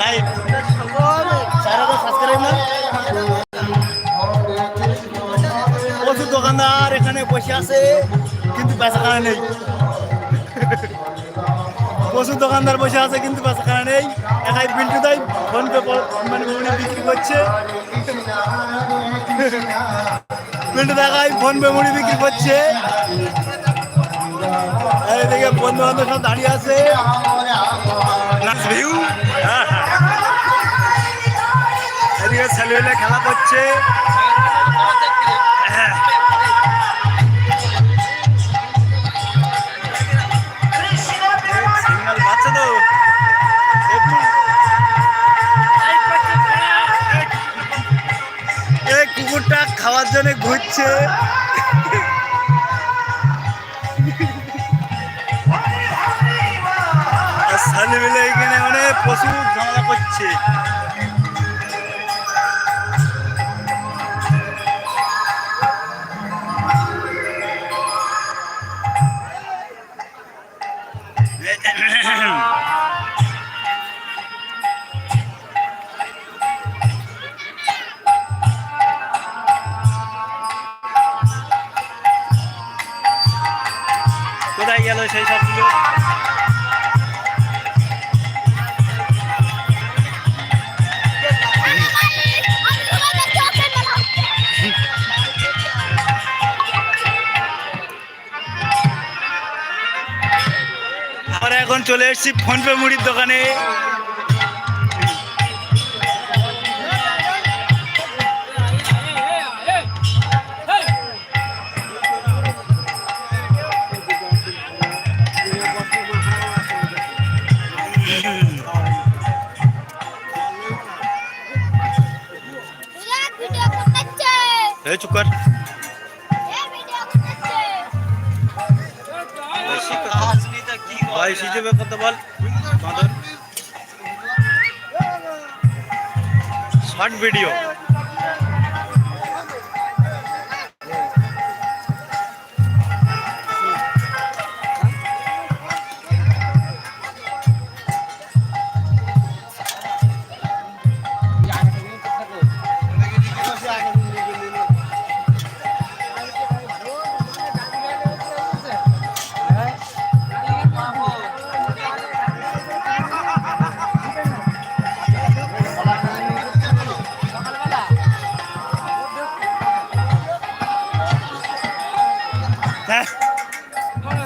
Live হাজার subscribe না? প্রচুর দোকানদার এখানে বসে আছে, কিন্তু বেচা কেনা নেই। প্রচুর দোকানদার বসে আছে, কিন্তু বেচা কেনা নেই। একাই বিল্টু দেয় ফোন পে মানে বিক্রি করছে। বিল্টু দেখাই ফোন পে মুড়ি বিক্রি করছে। বন্ধু বান্ধব দাঁড়িয়ে আছে। খেলা করছে। কুকুরটা খাওয়ার জন্য ঘুরছে। আর মিলে এখানে মানে প্রচুর ঝামেলা করছে। কোথায় গেল সেই সবগুলো আমরা এখন চলে এসেছি ফোনপে মুড়ির দোকানে। চুপ কর। भाई सीधे पे करता बॉल बांदर। स्मार्ट वीडियो ভিডিও হ্যাঁ